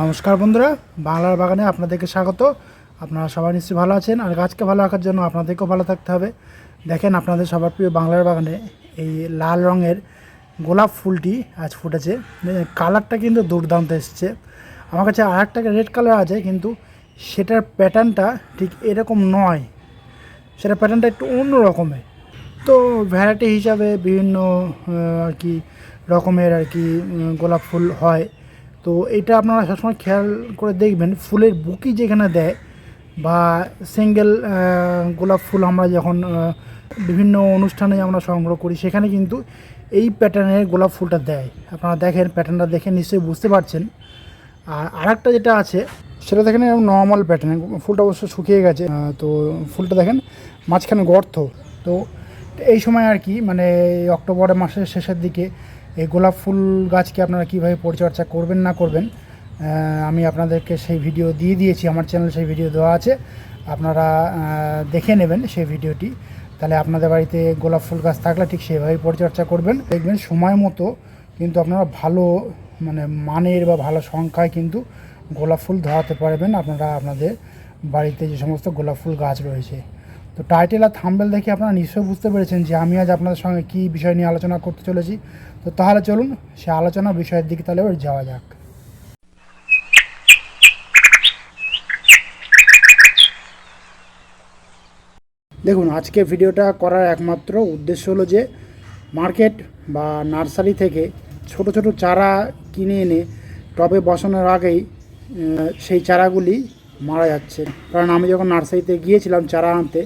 নমস্কার বন্ধুরা, বাংলার বাগানে আপনাদেরকে স্বাগত। আপনারা সবাই নিশ্চয়ই ভালো আছেন, আর গাছকে ভালো রাখার জন্য আপনাদেরকেও ভালো থাকতে হবে। দেখেন আপনাদের সবার প্রিয় বাংলার বাগানে এই লাল রঙের গোলাপ ফুলটি আজ ফুটেছে। কালারটা কিন্তু দুর্দান্ত এসছে। আমার কাছে আর একটা রেড কালার আছে, কিন্তু সেটার প্যাটার্নটা ঠিক এরকম নয়। সেটা প্যাটার্নটা একটু অন্য রকমের। তো ভ্যারাইটি হিসাবে বিভিন্ন আর কি রকমের আর কি গোলাপ ফুল হয়। তো এটা আপনারা সবসময় খেয়াল করে দেখবেন, ফুলের বুকি যেখানে দেয় বা সিঙ্গেল গোলাপ ফুল আমরা যখন বিভিন্ন অনুষ্ঠানে আমরা সংগ্রহ করি, সেখানে কিন্তু এই প্যাটার্নের গোলাপ ফুলটা দেয়। আপনারা দেখেন প্যাটার্নটা দেখে নিশ্চয়ই বুঝতে পারছেন। আর আরেকটা যেটা আছে, সেটা দেখেন নর্মাল প্যাটার্ন ফুলটা অবশ্য শুকিয়ে গেছে তো ফুলটা দেখেন মাঝখানে গর্ত। তো এই সময় আর কি মানে অক্টোবর মাসের শেষের দিকে এই গোলাপ ফুল গাছকে আপনারা কীভাবে পরিচর্যা করবেন না করবেন আমি আপনাদেরকে সেই ভিডিও দিয়ে দিয়েছি, আমার চ্যানেলে সেই ভিডিও দেওয়া আছে। আপনারা দেখে নেবেন সেই ভিডিওটি। তাহলে আপনাদের বাড়িতে গোলাপ ফুল গাছ থাকলে ঠিক সেভাবেই পরিচর্যা করবেন। দেখবেন সময় মতো কিন্তু আপনারা ভালো মানে মানের বা ভালো সংখ্যায় কিন্তু গোলাপ ফুল ধরাতে পারবেন। আপনারা আপনাদের বাড়িতে যে সমস্ত গোলাপ ফুল গাছ রয়েছে। তো টাইটেল আর থাম্বেল দেখে আপনারা নিশ্চয়ই বুঝতে পেরেছেন যে আমি আজ আপনাদের সঙ্গে কী বিষয় নিয়ে আলোচনা করতে চলেছি। তো তাহলে চলুন সে আলোচনা বিষয়ের দিকে তাহলে যাওয়া যাক। দেখুন, আজকে ভিডিওটা করার একমাত্র উদ্দেশ্য হলো যে মার্কেট বা নার্সারি থেকে ছোট ছোট চারা কিনে এনে টবে বসানোর আগেই সেই চারাগুলি মারা যাচ্ছে। কারণ আমি যখন নার্সারিতে গিয়েছিলাম চারা আনতে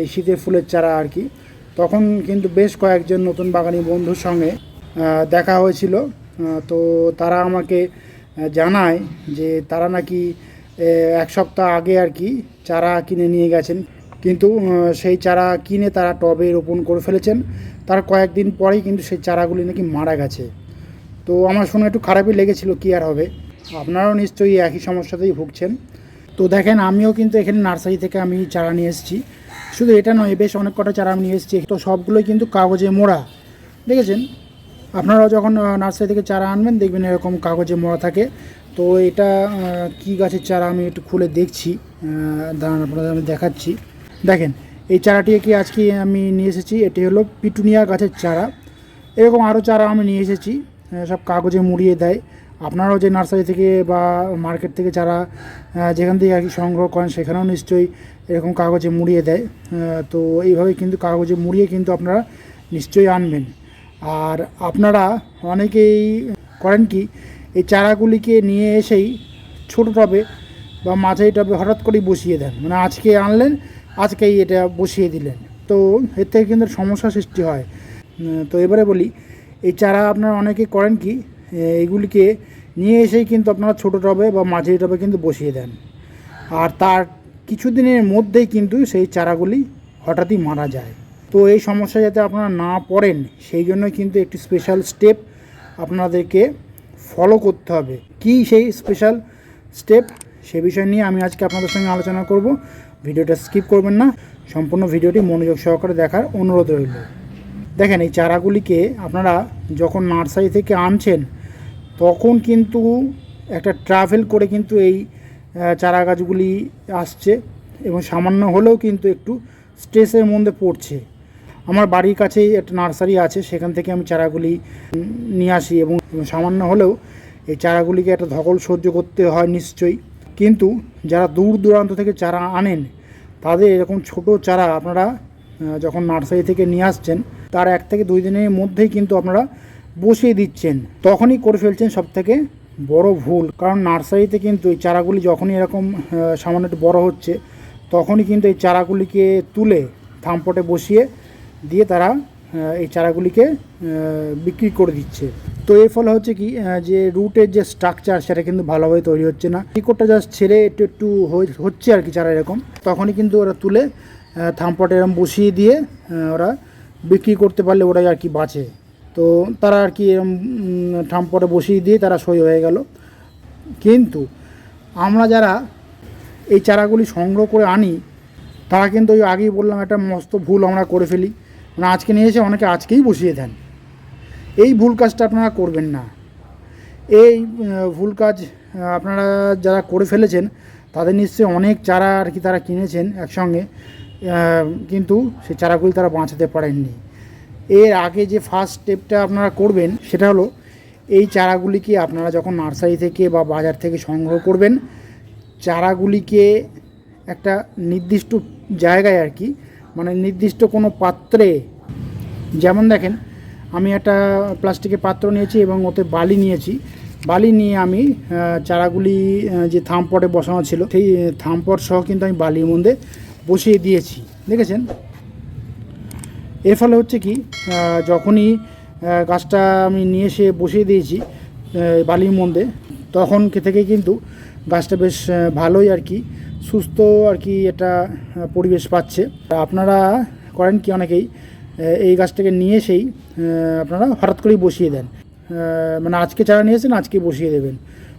এই শীতের ফুলের চারা আর কি। তখন কিন্তু বেশ কয়েকজন নতুন বাগানি বন্ধুর সঙ্গে দেখা হয়েছিল। তো তারা আমাকে জানায় যে তারা নাকি এক সপ্তাহ আগে আর কি চারা কিনে নিয়ে গেছেন। কিন্তু সেই চারা কিনে তারা টবে রোপণ করে ফেলেছেন। তার কয়েকদিন পরেই কিন্তু সেই চারাগুলি নাকি মারা গেছে। তো আমার শুনে একটু খারাপই লেগেছিল, কী আর হবে? আপনারাও নিশ্চয়ই একই সমস্যাতেই ভুগছেন। তো দেখেন, আমিও কিন্তু এখানে নার্সারি থেকে আমি চারা নিয়ে এসেছি। শুধু এটা নয়, বেশ অনেক কটা চারা আমি নিয়ে এসেছি। তো সবগুলোই কিন্তু কাগজে মোড়া। দেখেছেন? আপনারাও যখন নার্সারি থেকে চারা আনবেন, দেখবেন এরকম কাগজে মোড়া থাকে। তো এটা কি গাছের চারা আমি একটু খুলে দেখছি। দাঁড়ান, আপনাদের আমি দেখাচ্ছি। দেখেন, এই চারাটি কি আজকে আমি নিয়ে এসেছি? এটি হলো পিটুনিয়া গাছের চারা। এরকম আরও চারা আমি নিয়ে এসেছি। সব কাগজে মুড়িয়ে দেয়। আপনারাও যে নার্সারি থেকে বা মার্কেট থেকে আহ, যেখান থেকে আর কি সংগ্রহ করেন সেখানেও নিশ্চয়ই এরকম কাগজে মুড়িয়ে দেয়। তো এইভাবে কিন্তু কাগজে মুড়িয়ে কিন্তু আপনারা নিশ্চয়ই আনবেন। আর আপনারা অনেকেই করেন কি এই চারাগুলিকে নিয়ে এসেই ছোটো টবে বা মাঝারি টবে হঠাৎ করেই বসিয়ে দেন। মানে আজকে আনলেন আজকেই এটা বসিয়ে দিলেন। তো এর থেকে কিন্তু সমস্যা সৃষ্টি হয়। তো এবারে বলি এই চারা আপনারা অনেকে করেন কি এইগুলিকে নিয়ে এসেই কিন্তু আপনারা ছোটো টবে বা মাঝারি টবে কিন্তু বসিয়ে দেন। আর তার কিছুদিনের মধ্যেই কিন্তু সেই চারাগুলি হঠাৎই মারা যায়। তো এই সমস্যা যাতে আপনারা না পড়েন, সেই জন্যই কিন্তু একটি স্পেশাল স্টেপ আপনাদেরকে ফলো করতে হবে। কি সেই স্পেশাল স্টেপ সে বিষয় নিয়ে আমি আজকে আপনাদের সঙ্গে আলোচনা করব। ভিডিওটা স্কিপ করবেন না, সম্পূর্ণ ভিডিওটি মনোযোগ সহকারে দেখার অনুরোধ রইল। দেখেন, এই চারাগুলিকে আপনারা যখন নার্সারি থেকে আনছেন, তখন কিন্তু একটা ট্রাভেল করে কিন্তু এই চারা গাছগুলি আসছে এবং সামান্য হলেও কিন্তু একটু স্ট্রেসের মধ্যে পড়ছে। আমার বাড়ির কাছেই একটা নার্সারি আছে, সেখান থেকে আমি চারাগুলি নিয়ে আসি এবং সামান্য হলেও এই চারাগুলিকে একটা ধকল সহ্য করতে হয় নিশ্চয়ই। কিন্তু যারা দূর দূরান্ত থেকে চারা আনেন, তাদের এরকম ছোট চারা আপনারা যখন নার্সারি থেকে নিয়ে আসছেন, তার এক থেকে দুই দিনের মধ্যেই কিন্তু আপনারা বসিয়ে দিচ্ছেন। তখনই করে ফেলছেন সব থেকে বড় ভুল। কারণ নার্সারিতে কিন্তু এই চারাগুলি যখনই এরকম সামান্য একটু বড় হচ্ছে, তখনই কিন্তু এই চারাগুলিকে তুলে থামপটে বসিয়ে দিয়ে তারা এই চারাগুলিকে বিক্রি করে দিচ্ছে। তো এর ফলে হচ্ছে কি যে রুটের যে স্ট্রাকচার, সেটা কিন্তু ভালোভাবে তৈরি হচ্ছে না। শিকড়টা জাস্ট ছেড়ে একটু একটু হচ্ছে আর কি চারা এরকম। তখনই কিন্তু ওরা তুলে থামপটে এরকম বসিয়ে দিয়ে ওরা বিক্রি করতে পারলে ওরাই আর কি বাঁচে। তো তারা আর কি এরম ঠামপটে বসিয়ে দিয়ে তারা সই হয়ে গেল। কিন্তু আমরা যারা এই চারাগুলি সংগ্রহ করে আনি, তারা কিন্তু ওই আগেই বললাম একটা মস্ত ভুল আমরা করে ফেলি। মানে আজকে নিয়ে এসে অনেকে আজকেই বসিয়ে দেন। এই ভুল কাজটা আপনারা করবেন না। এই ভুল কাজ আপনারা যারা করে ফেলেছেন, তাদের নিশ্চয়ই অনেক চারা আর কি তারা কিনেছেন একসঙ্গে। কিন্তু সেই চারাগুলি তারা বাঁচাতে পারেননি। এর আগে যে ফার্স্ট স্টেপটা আপনারা করবেন, সেটা হলো এই চারাগুলিকে আপনারা যখন নার্সারি থেকে বা বাজার থেকে সংগ্রহ করবেন, চারাগুলিকে একটা নির্দিষ্ট জায়গায় আর কি মানে নির্দিষ্ট কোনো পাত্রে, যেমন দেখেন, আমি একটা প্লাস্টিকের পাত্র নিয়েছি এবং ওতে বালি নিয়েছি। বালি নিয়ে আমি চারাগুলি যে থামপটে বসানো ছিল, সেই থামপট সহ কিন্তু আমি বালির মধ্যে বসিয়ে দিয়েছি। দেখেছেন? এর ফলে হচ্ছে কি যখনই গাছটা আমি নিয়ে এসে বসিয়ে দিয়েছি বালির মধ্যে, তখন থেকে কিন্তু গাছটা বেশ ভালোই আর কি সুস্থ আর কি এটা পরিবেশ পাচ্ছে। আপনারা করেন কি অনেকেই এই গাছটাকে নিয়ে এসেই আপনারা হঠাৎ করেই বসিয়ে দেন। মানে আজকে চারা নিয়েছেন আজকে বসিয়ে দেবেন।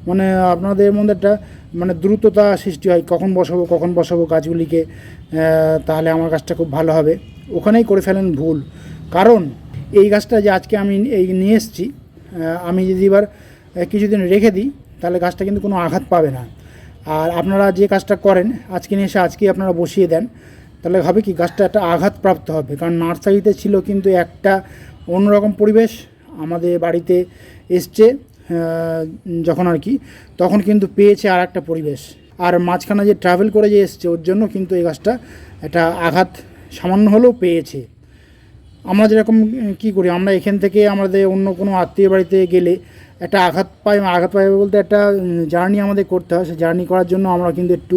মানে আপনাদের মধ্যে একটা মানে দ্রুততা সৃষ্টি হয়, কখন বসাবো কখন বসাবো গাছগুলিকে তাহলে আমার গাছটা খুব ভালো হবে। ওখানেই করে ফেলেন ভুল। কারণ এই গাছটা যে আজকে আমি এই নিয়ে এসেছি আমি যদি এবার কিছুদিন রেখে দিই, তাহলে গাছটা কিন্তু কোনো আঘাত পাবে না। আর আপনারা যে কাজটা করেন, আজকে নিয়ে এসে আজকেই আপনারা বসিয়ে দেন, তাহলে হবে কি, গাছটা একটা আঘাতপ্রাপ্ত হবে। কারণ নার্সারিতে ছিল কিন্তু একটা অন্যরকম পরিবেশ আমাদের বাড়িতে এসছে। যখন আর কি, তখন কিন্তু পেয়েছে আর একটা পরিবেশ। আর মাঝখানে যে ট্রাভেল করে যে এসছে, ওর জন্য কিন্তু এই গাছটা একটা আঘাত সামান্য হলেও পেয়েছে। আমরা যেরকম কী করি, আমরা এখান থেকে আমাদের অন্য কোনো আত্মীয় বাড়িতে গেলে একটা আঘাত পাই আঘাত পাই বলতে একটা জার্নি আমাদের করতে হয়। সেই জার্নি করার জন্য আমরা কিন্তু একটু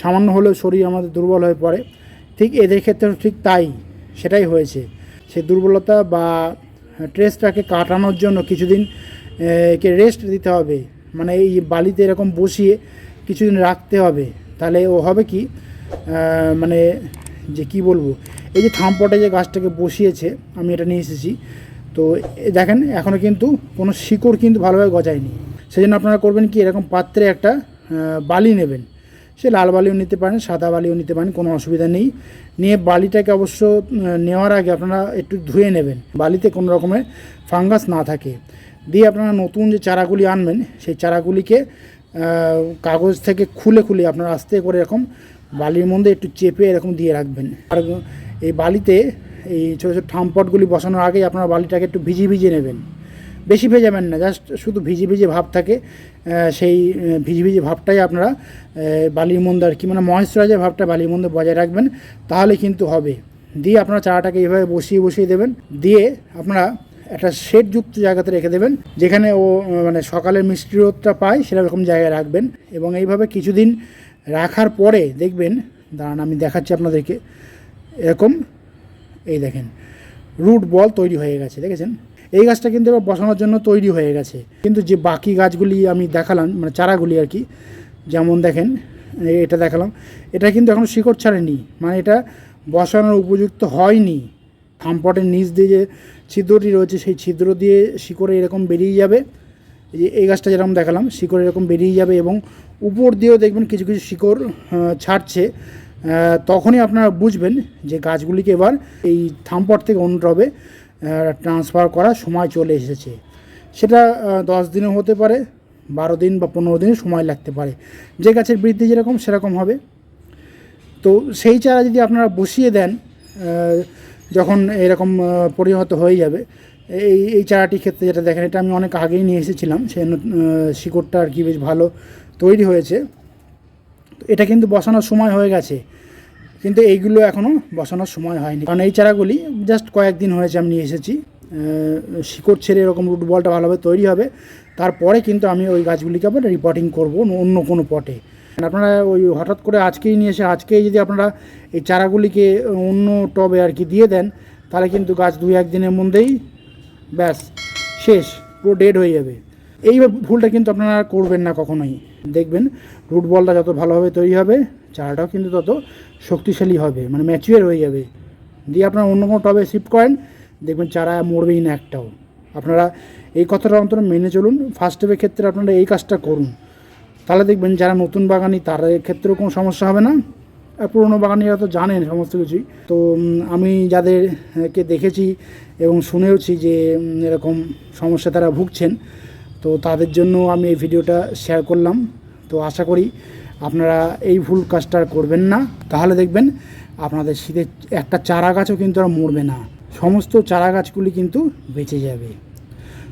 সামান্য হলেও শরীর আমাদের দুর্বল হয়ে পড়ে। ঠিক এদের ক্ষেত্রেও ঠিক তাই, সেটাই হয়েছে। সেই দুর্বলতা বা ট্রেসটাকে কাটানোর জন্য কিছুদিন আহ, কে রেস্ট দিতে হবে। মানে এই বালিতে এরকম বসিয়ে কিছুদিন রাখতে হবে। তাহলে ও হবে কি? মানে যে কি বলব? এই যে থামপটে যে গাছটাকে বসিয়েছে আমি এটা নিয়ে এসেছি। তো দেখেন এখনও কিন্তু কোনো শিকড় কিন্তু ভালোভাবে গজায়নি। সেই জন্য আপনারা করবেন কি? এরকম পাত্রে একটা বালি নেবেন। সে লাল বালিও নিতে পারেন সাদা বালিও নিতে পারেন কোনো অসুবিধা নেই। নিয়ে বালিটাকে অবশ্য নেওয়ার আগে আপনারা একটু ধুয়ে নেবেন। বালিতে কোনো রকমের ফাঙ্গাস না থাকে। দিয়ে আপনারা নতুন যে চারাগুলি আনবেন, সেই চারাগুলিকে কাগজ থেকে খুলে খুলে আপনারা আস্তে করে এরকম বালির মধ্যে একটু চেপে এরকম দিয়ে রাখবেন। আর এই বালিতে এই ছোটো ছোটো থামপটগুলি বসানোর আগেই আপনারা বালিটাকে একটু ভিজিয়ে ভিজিয়ে নেবেন। বেশি ভেজাবেন না, জাস্ট শুধু ভিজে ভিজে ভাব থাকে সেই ভিজে ভিজে ভাবটাই আপনারা বালির মধ্যে আর কি মানে ময়েশ্চারাইজার ভাবটা বালির মধ্যে বজায় রাখবেন, তাহলে কিন্তু হবে। দিয়ে আপনারা চারাটাকে এইভাবে বসিয়ে বসিয়ে দেবেন। দিয়ে আপনারা একটা শেডযুক্ত জায়গাতে রেখে দেবেন, যেখানে ও মানে সকালের মিষ্টি রোদটা পায় সেরকম জায়গায় রাখবেন এবং এইভাবে কিছুদিন রাখার পরে দেখবেন, দাঁড়ান আমি দেখাচ্ছি আপনাদেরকে, এরকম, এই দেখেন, রুট বল তৈরি হয়ে গেছে, দেখেছেন? এই গাছটা কিন্তু এবার বসানোর জন্য তৈরি হয়ে গেছে। কিন্তু যে বাকি গাছগুলি আমি দেখালাম মানে চারাগুলি আর কি, যেমন দেখেন এটা দেখালাম, এটা কিন্তু এখনও শিকড় ছাড়েনি মানে এটা বসানোর উপযুক্ত হয়নি। থামপটের নিচ দিয়ে যে ছিদ্রটি রয়েছে, সেই ছিদ্র দিয়ে শিকড়ে এরকম বেরিয়ে যাবে। যে এই গাছটা যেরকম দেখালাম, শিকড় এরকম বেরিয়ে যাবে এবং উপর দিয়েও দেখবেন কিছু কিছু শিকড় ছাড়ছে। তখনই আপনারা বুঝবেন যে গাছগুলিকে এবার এই থামপট থেকে অন্য টবে ট্রান্সফার করার সময় চলে এসেছে। সেটা দশ দিনও হতে পারে, বারো দিন বা পনেরো দিন সময় লাগতে পারে। যে গাছের বৃদ্ধি যেরকম, সেরকম হবে। তো সেই চারা যদি আপনারা বসিয়ে দেন যখন এরকম পরিণত হয়ে যাবে, এই এই চারাটির ক্ষেত্রে যেটা দেখেন, এটা আমি অনেক আগেই নিয়ে এসেছিলাম, সে শিকড়টা আর কি বেশ ভালো তৈরি হয়েছে। এটা কিন্তু বসানোর সময় হয়ে গেছে, কিন্তু এইগুলো এখনও বসানোর সময় হয়নি। কারণ এই চারাগুলি জাস্ট কয়েকদিন হয়েছে আমি নিয়ে এসেছি শিকড় ছেড়ে এরকম রুট বলটা ভালোভাবে তৈরি হবে, তারপরে কিন্তু আমি ওই গাছগুলিকে আবার রিপোর্টিং করব অন্য কোনো পটে আপনারা ওই হঠাৎ করে আজকেই নিয়ে এসে, আজকেই যদি আপনারা এই চারাগুলিকে অন্য টবে আর কি দিয়ে দেন, তাহলে কিন্তু গাছ দুই একদিনের মধ্যেই ব্যাস, শেষ, পুরো ডেড হয়ে যাবে। এই ভুলটা কিন্তু আপনারা করবেন না কখনোই। দেখবেন রুট বলটা যত ভালোভাবে তৈরি হবে, চারাটাও কিন্তু তত শক্তিশালী হবে মানে ম্যাচিওর হয়ে যাবে। দিয়ে আপনারা অন্য কোনো টবে শিফট করেন, দেখবেন চারা মরবেই না একটাও। আপনারা এই কথাটা অন্তত মেনে চলুন। ফার্স্ট স্টেপের ক্ষেত্রে আপনারা এই কাজটা করুন। তাহলে দেখবেন যারা নতুন বাগানি, তাদের ক্ষেত্রেও কোনো সমস্যা হবে না। আর পুরনো বাগানিরা তো জানেন সমস্ত কিছুই। তো আমি যাদেরকে দেখেছি এবং শুনেওছি যে এরকম সমস্যা তারা ভুগছেন, তো তাদের জন্য আমি এই ভিডিওটা শেয়ার করলাম। তো আশা করি আপনারা এই ভুল কাজটা করবেন না। তাহলে দেখবেন আপনাদের শীতের একটা চারা গাছও কিন্তু আর মরবে না। সমস্ত চারা গাছগুলি কিন্তু বেঁচে যাবে।